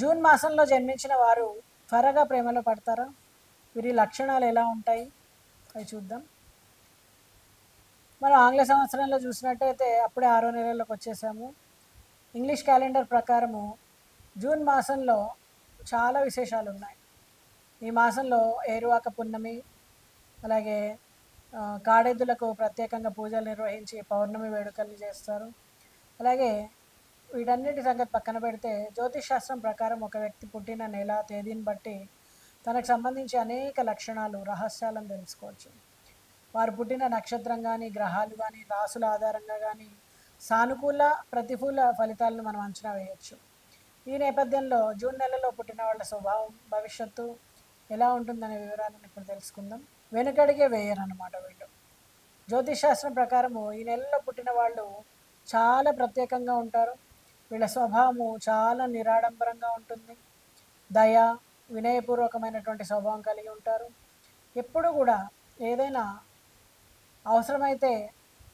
June మాసంలో జన్మించిన వారు త్వరగా ప్రేమలో పడతారా? వీరి లక్షణాలు ఎలా ఉంటాయి? అవి చూద్దాం. మనం ఆంగ్ల సంవత్సరంలో చూసినట్టయితే అప్పుడే ఆరో నెలలోకి వచ్చేసాము. ఇంగ్లీష్ క్యాలెండర్ ప్రకారము జూన్ మాసంలో చాలా విశేషాలు ఉన్నాయి. ఈ మాసంలో ఏరువాక పున్నమి అలాగే కాడెద్దులకు ప్రత్యేకంగా పూజలు నిర్వహించి పౌర్ణమి వేడుకలు చేస్తారు. అలాగే వీటన్నిటి సంగతి పక్కన పెడితే జ్యోతిష్ శాస్త్రం ప్రకారం ఒక వ్యక్తి పుట్టిన నెల తేదీని బట్టి తనకు సంబంధించి అనేక లక్షణాలు రహస్యాలను తెలుసుకోవచ్చు. వారు పుట్టిన నక్షత్రం కానీ గ్రహాలు కానీ రాసుల ఆధారంగా కానీ సానుకూల ప్రతికూల ఫలితాలను మనం అంచనా వేయవచ్చు ఈ నేపథ్యంలో జూన్ నెలలో పుట్టిన వాళ్ళ స్వభావం భవిష్యత్తు ఎలా ఉంటుందనే వివరాలను ఇప్పుడు తెలుసుకుందాం. వెనుకడిగే వేయరన్నమాట వీళ్ళు. జ్యోతిష్ శాస్త్రం ప్రకారము ఈ నెలలో పుట్టిన వాళ్ళు చాలా ప్రత్యేకంగా ఉంటారు. వీళ్ళ స్వభావము చాలా నిరాడంబరంగా ఉంటుంది. దయ వినయపూర్వకమైనటువంటి స్వభావం కలిగి ఉంటారు. ఎప్పుడు కూడా ఏదైనా అవసరమైతే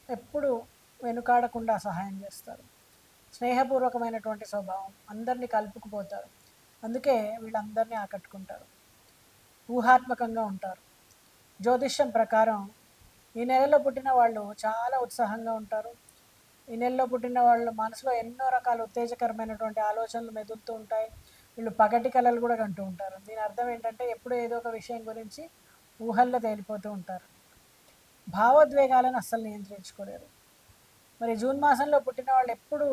ఎప్పుడు వెనుకాడకుండా సహాయం చేస్తారు. స్నేహపూర్వకమైనటువంటి స్వభావం అందరినీ కలుపుకుపోతారు. అందుకే వీళ్ళందరినీ ఆకట్టుకుంటారు. ఊహాత్మకంగా ఉంటారు. జ్యోతిష్యం ప్రకారం ఈ నెలలో పుట్టిన వాళ్ళు చాలా ఉత్సాహంగా ఉంటారు. ఈ నెలలో పుట్టిన వాళ్ళ మనసులో ఎన్నో రకాల ఉత్తేజకరమైనటువంటి ఆలోచనలు మెదులుతూ ఉంటాయి. వీళ్ళు పగటి కళలు కూడా కంటూ ఉంటారు. దీని అర్థం ఏంటంటే ఎప్పుడూ ఏదో ఒక విషయం గురించి ఊహల్లో తేలిపోతూ ఉంటారు. భావోద్వేగాలను అస్సలు నియంత్రించుకోలేరు. మరి జూన్ మాసంలో పుట్టిన వాళ్ళు ఎప్పుడు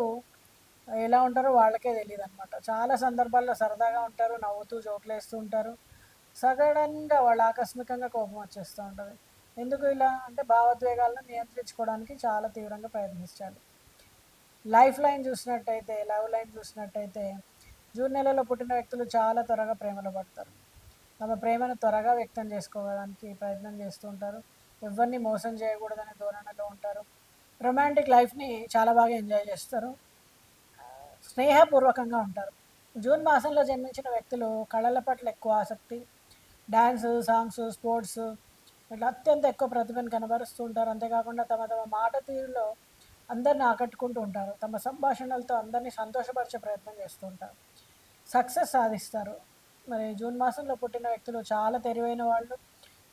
ఎలా ఉంటారో వాళ్ళకే తెలియదు అనమాట చాలా సందర్భాల్లో సరదాగా ఉంటారు నవ్వుతూ జోకులేస్తూ ఉంటారు. సడన్గా వాళ్ళు ఆకస్మికంగా కోపం వచ్చేస్తూ ఉంటుంది. ఎందుకు ఇలా అంటే భావోద్వేగాలను నియంత్రించుకోవడానికి చాలా తీవ్రంగా ప్రయత్నించాలి లైఫ్ లైన్ చూసినట్టయితే లవ్ లైన్ చూసినట్టయితే జూన్ నెలలో పుట్టిన వ్యక్తులు చాలా త్వరగా ప్రేమలో పడతారు. తమ ప్రేమను త్వరగా వ్యక్తం చేసుకోవడానికి ప్రయత్నం చేస్తూ ఉంటారు. ఎవరిని మోసం చేయకూడదనే ధోరణిలో ఉంటారు. రొమాంటిక్ లైఫ్ని చాలా బాగా ఎంజాయ్ చేస్తారు. స్నేహపూర్వకంగా ఉంటారు. జూన్ మాసంలో జన్మించిన వ్యక్తులు కళల పట్ల ఎక్కువ ఆసక్తి. డ్యాన్స్ సాంగ్స్ స్పోర్ట్స్ ఇట్లా అత్యంత ఎక్కువ ప్రతిభను కనబరుస్తూ ఉంటారు. అంతేకాకుండా తమ తమ మాట తీరులో అందరిని ఆకట్టుకుంటూ ఉంటారు. తమ సంభాషణలతో అందరినీ సంతోషపరిచే ప్రయత్నం చేస్తూ ఉంటారు. సక్సెస్ సాధిస్తారు. మరి జూన్ మాసంలో పుట్టిన వ్యక్తులు చాలా తెలివైన వాళ్ళు.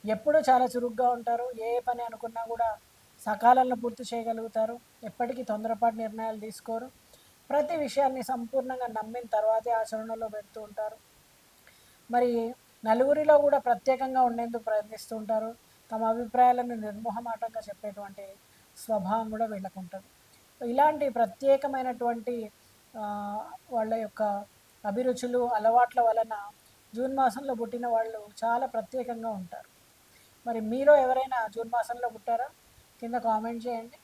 ఎప్పుడూ చాలా చురుగ్గా ఉంటారు. ఏ పని అనుకున్నా కూడా సకాలంలో పూర్తి చేయగలుగుతారు. ఎప్పటికీ తొందరపాటు నిర్ణయాలు తీసుకోరు. ప్రతి విషయాన్ని సంపూర్ణంగా నమ్మిన తర్వాతే ఆచరణలో పెడుతూ ఉంటారు. మరి నలుగురిలో కూడా ప్రత్యేకంగా ఉండేందుకు ప్రయత్నిస్తూ ఉంటారు. తమ అభిప్రాయాలను నిర్మోహమాటంగా చెప్పేటువంటి స్వభావం కూడా వీళ్ళకు ఉంటుంది. ఇలాంటి ప్రత్యేకమైనటువంటి వాళ్ళ యొక్క అభిరుచులు అలవాట్ల వలన జూన్ మాసంలో పుట్టిన వాళ్ళు చాలా ప్రత్యేకంగా ఉంటారు. మరి మీలో ఎవరైనా జూన్ మాసంలో పుట్టారా? కింద కామెంట్ చేయండి.